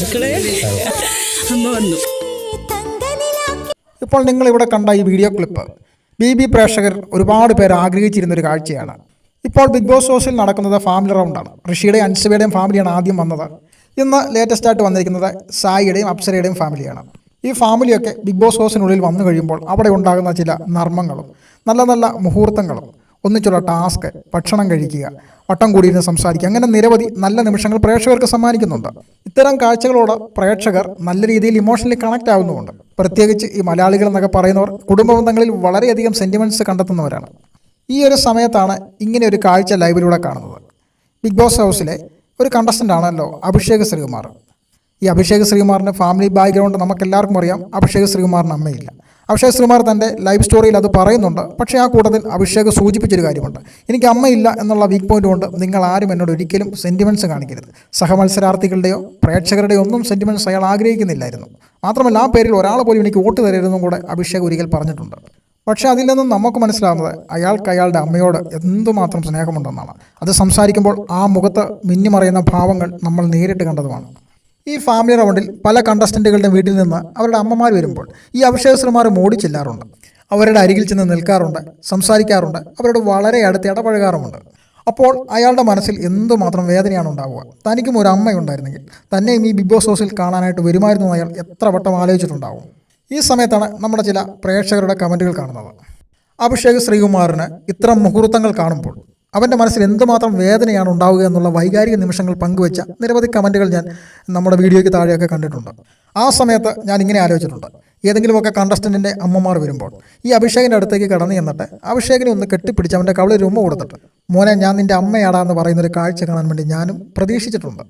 മക്കളെ? അമ്മ വന്നു. ഇപ്പോൾ നിങ്ങൾ ഇവിടെ കണ്ട ഈ വീഡിയോ ക്ലിപ്പ് ബി ബി പ്രേക്ഷകർ ഒരുപാട് പേർ ആഗ്രഹിച്ചിരുന്ന ഒരു കാഴ്ചയാണ്. ഇപ്പോൾ ബിഗ് ബോസ് ഹൗസിൽ നടക്കുന്നത് ഫാമിലി റൗണ്ടാണ് ഋഷിയുടെയും അൻസുബയുടെയും ഫാമിലിയാണ് ആദ്യം വന്നത്. ഇന്ന് ലേറ്റസ്റ്റ് ആയിട്ട് വന്നിരിക്കുന്നത് സായിയുടെയും അപ്സരയുടെയും ഫാമിലിയാണ്. ഈ ഫാമിലിയൊക്കെ ബിഗ് ബോസ് ഹൗസിനുള്ളിൽ വന്നു കഴിയുമ്പോൾ അവിടെ ഉണ്ടാകുന്ന ചില നർമ്മങ്ങളും നല്ല നല്ല മുഹൂർത്തങ്ങളും ഒന്നിച്ചുള്ള ടാസ്ക് ഭക്ഷണം കഴിക്കുക വട്ടം കൂടിയിരുന്ന് സംസാരിക്കുക. അങ്ങനെ നിരവധി നല്ല നിമിഷങ്ങൾ പ്രേക്ഷകർക്ക് സമ്മാനിക്കുന്നുണ്ട്. ഇത്തരം കാഴ്ചകളോട് പ്രേക്ഷകർ നല്ല രീതിയിൽ ഇമോഷണലി കണക്ട് ആവുന്നുമുണ്ട്. പ്രത്യേകിച്ച് ഈ മലയാളികൾ എന്നൊക്കെ പറയുന്നവർ കുടുംബ ബന്ധങ്ങളിൽ വളരെയധികം സെന്റിമെന്റ്സ് കണ്ടെത്തുന്നവരാണ്. ഈ ഒരു സമയത്താണ് ഇങ്ങനെ ഒരു കാഴ്ച ലൈവിലൂടെ കാണുന്നത്. ബിഗ് ബോസ് ഹൗസിലെ ഒരു കണ്ടസ്റ്റന്റ് ആണല്ലോ അഭിഷേക് ശ്രീകുമാർ. ഈ അഭിഷേക് ശ്രീകുമാറിന്റെ ഫാമിലി ബാക്ക്ഗ്രൗണ്ട് നമുക്കെല്ലാവർക്കും അറിയാം. അഭിഷേക് ശ്രീകുമാറിന് അമ്മയില്ല. അഭിഷേക് ശ്രീമാർ തന്റെ ലൈഫ് സ്റ്റോറിയിൽ അത് പറയുന്നുണ്ട്. പക്ഷേ ആ കൂട്ടത്തിൽ അഭിഷേക് സൂചിപ്പിച്ചൊരു കാര്യമുണ്ട്. എനിക്ക് അമ്മയില്ല എന്നുള്ള വീക്ക് പോയിന്റ് കൊണ്ട് നിങ്ങൾ ആരും എന്നോട് ഒരിക്കലും സെന്റിമെന്റ്സ് കാണിക്കരുത്. സഹമത്സരാർത്ഥികളുടെയോ പ്രേക്ഷകരുടെയോ ഒന്നും സെന്റിമെന്റ്സ് അയാൾ ആഗ്രഹിക്കുന്നില്ലായിരുന്നു. മാത്രമല്ല ആ പേരിൽ ഒരാൾ പോലും എനിക്ക് വോട്ട് തരരുതെന്നും കൂടെ അഭിഷേക് ഒരിക്കൽ പറഞ്ഞിട്ടുണ്ട്. പക്ഷേ അതിൽ നിന്നും നമുക്ക് മനസ്സിലാവുന്നത് അയാൾക്ക് അയാളുടെ അമ്മയോട് എന്തുമാത്രം സ്നേഹമുണ്ടെന്നാണ്. അത് സംസാരിക്കുമ്പോൾ ആ മുഖത്ത് മിന്നിമറയുന്ന ഭാവങ്ങൾ നമ്മൾ നേരിട്ട് കണ്ടതുമാണ്. ഈ ഫാമിലി റൗണ്ടിൽ പല കണ്ടസ്റ്റന്റുകളുടെ വീട്ടിൽ നിന്ന് അവരുടെ അമ്മമാർ വരുമ്പോൾ ഈ അഭിഷേകശ്രീമാർ മോടി ചെല്ലാറുണ്ട്. അവരുടെ അരികിൽ ചെന്ന് നിൽക്കാറുണ്ട് സംസാരിക്കാറുണ്ട് അവരോട് വളരെ അടുത്ത് ഇടപഴകാറുമുണ്ട്. അപ്പോൾ അയാളുടെ മനസ്സിൽ എന്തുമാത്രം വേദനയാണ് ഉണ്ടാവുക? തനിക്കും ഒരു അമ്മയുണ്ടായിരുന്നെങ്കിൽ തന്നെയും ഈ ബിഗ് ബോസ് ഹൗസിൽ കാണാനായിട്ട് വരുമായിരുന്നു അയാൾ എത്ര വട്ടം ആലോചിച്ചിട്ടുണ്ടാവും? ഈ സമയത്താണ് നമ്മുടെ ചില പ്രേക്ഷകരുടെ കമന്റുകൾ കാണുന്നത്. അഭിഷേക് ശ്രീകുമാറിന് ഇത്തരം മുഹൂർത്തങ്ങൾ കാണുമ്പോൾ അവന്റെ മനസ്സിൽ എന്തുമാത്രം വേദനയാണ് ഉണ്ടാവുക എന്നുള്ള വൈകാരിക നിമിഷങ്ങൾ പങ്കുവെച്ച നിരവധി കമന്റുകൾ ഞാൻ നമ്മുടെ വീഡിയോയ്ക്ക് താഴെയൊക്കെ കണ്ടിട്ടുണ്ട്. ആ സമയത്ത് ഞാൻ ഇങ്ങനെ ആലോചിച്ചിട്ടുണ്ട്. ഏതെങ്കിലുമൊക്കെ കണ്ടസ്റ്റന്റിന്റെ അമ്മമാർ വരുമ്പോൾ ഈ അഭിഷേകിന്റെ അടുത്തേക്ക് കടന്നു ചെന്നിട്ട് അഭിഷേകിനെ ഒന്ന് കെട്ടിപ്പിടിച്ച് അവന്റെ കവളിൽ രൂമ കൊടുത്തിട്ട് മോനെ ഞാൻ നിന്റെ അമ്മയാടാ എന്ന് പറയുന്ന ഒരു കാഴ്ച കാണാൻ വേണ്ടി ഞാനും പ്രതീക്ഷിച്ചിട്ടുണ്ട്.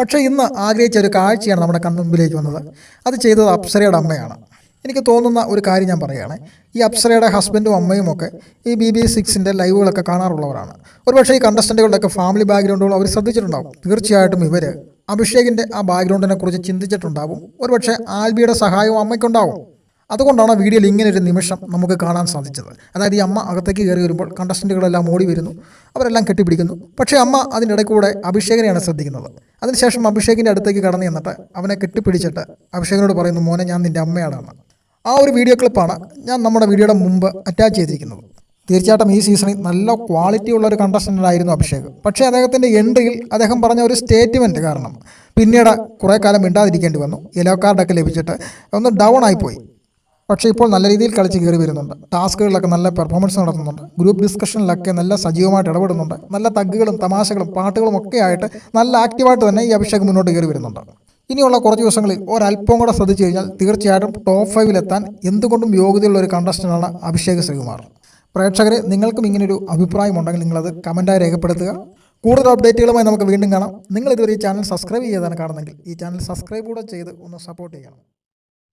പക്ഷേ ഇന്ന് ആഗ്രഹിച്ച ഒരു കാഴ്ചയാണ് നമ്മുടെ കൺമുമ്പിലേക്ക് വന്നത്. അത് ചെയ്തത് അപ്സരയുടെ അമ്മയാണ്. എനിക്ക് തോന്നുന്ന ഒരു കാര്യം ഞാൻ പറയുകയാണ്. ഈ അപ്സരയുടെ ഹസ്ബൻഡും അമ്മയും ഒക്കെ ഈ ബി ബി സിക്സിന്റെ ലൈവുകളൊക്കെ കാണാറുള്ളവരാണ്. ഒരുപക്ഷേ ഈ കണ്ടസ്റ്റന്റുകളുടെയൊക്കെ ഫാമിലി ബാക്ക്ഗ്രൗണ്ടുകൾ അവർ ശ്രദ്ധിച്ചിട്ടുണ്ടാവും. തീർച്ചയായിട്ടും ഇവർ അഭിഷേകിന്റെ ആ ബാക്ക്ഗ്രൗണ്ടിനെ കുറിച്ച് ചിന്തിച്ചിട്ടുണ്ടാവും. ഒരുപക്ഷെ ആൽബിയുടെ സഹായവും അമ്മയ്ക്കുണ്ടാവും. അതുകൊണ്ടാണ് വീഡിയോയിൽ ഇങ്ങനെ ഒരു നിമിഷം നമുക്ക് കാണാൻ സാധിച്ചത്. അതായത് ഈ അമ്മ അകത്തേക്ക് കയറി വരുമ്പോൾ കണ്ടസ്റ്റന്റുകളെല്ലാം ഓടി വരുന്നു അവരെല്ലാം കെട്ടിപ്പിടിക്കുന്നു. പക്ഷേ അമ്മ അതിന്റെ ഇടയ്ക്ക് കൂടെ അഭിഷേകനെയാണ് ശ്രദ്ധിക്കുന്നത്. അതിനുശേഷം അഭിഷേകിന്റെ അടുത്തേക്ക് കടന്നു ചെന്നിട്ട് അവനെ കെട്ടിപ്പിടിച്ചിട്ട് അഭിഷേകനോട് പറയുന്നു മോനെ ഞാൻ നിന്റെ അമ്മയാണെന്ന്. ആ ഒരു വീഡിയോ ക്ലിപ്പാണ് ഞാൻ നമ്മുടെ വീഡിയോയുടെ മുമ്പ് അറ്റാച്ച് ചെയ്തിരിക്കുന്നത്. തീർച്ചയായിട്ടും ഈ സീസണിൽ നല്ല ക്വാളിറ്റി ഉള്ള ഒരു ആയിരുന്നു അഭിഷേക്. പക്ഷേ അദ്ദേഹത്തിന്റെ എൻട്രിയിൽ അദ്ദേഹം പറഞ്ഞ ഒരു സ്റ്റേറ്റ്മെന്റ് കാരണം പിന്നീട് കുറേ കാലം മിണ്ടാതിരിക്കേണ്ടി വന്നു. യെല്ലോ കാർഡൊക്കെ ലഭിച്ചിട്ട് ഒന്ന് ഡൗൺ ആയിപ്പോയി. പക്ഷേ ഇപ്പോൾ നല്ല രീതിയിൽ കളിച്ച് കയറി വരുന്നുണ്ട്. ടാസ്കുകളിലൊക്കെ നല്ല പെർഫോമൻസ് നടത്തുന്നുണ്ട്. ഗ്രൂപ്പ് ഡിസ്കഷനിലൊക്കെ നല്ല സജീവമായിട്ട് ഇടപെടുന്നുണ്ട്. നല്ല തഗ്ഗുകളും തമാശകളും പാട്ടുകളും ഒക്കെ ആയിട്ട് നല്ല ആക്റ്റീവായിട്ട് തന്നെ ഈ അഭിഷേക് മുന്നോട്ട് കയറി വരുന്നുണ്ട്. ഇനിയുള്ള കുറച്ച് ദിവസങ്ങളിൽ ഒരല്പം കൂടെ ശ്രദ്ധിച്ചു കഴിഞ്ഞാൽ തീർച്ചയായിട്ടും ടോപ്പ് ഫൈവിലെത്താൻ എന്തുകൊണ്ടും യോഗ്യതയുള്ള ഒരു കണ്ടസ്റ്റന്റാണ് അഭിഷേക് ശ്രീകുമാർ. പ്രേക്ഷകരെ നിങ്ങൾക്കും ഇങ്ങനൊരു അഭിപ്രായം ഉണ്ടെങ്കിൽ നിങ്ങളത് കമന്റായി രേഖപ്പെടുത്തുക. കൂടുതൽ അപ്ഡേറ്റുകളുമായി നമുക്ക് വീണ്ടും കാണാം. നിങ്ങൾ ഇതുവരെ ഈ ചാനൽ സബ്സ്ക്രൈബ് ചെയ്താണ് കാണുന്നെങ്കിൽ ഈ ചാനൽ സബ്സ്ക്രൈബ് കൂടെ ചെയ്ത് ഒന്ന് സപ്പോർട്ട് ചെയ്യണം.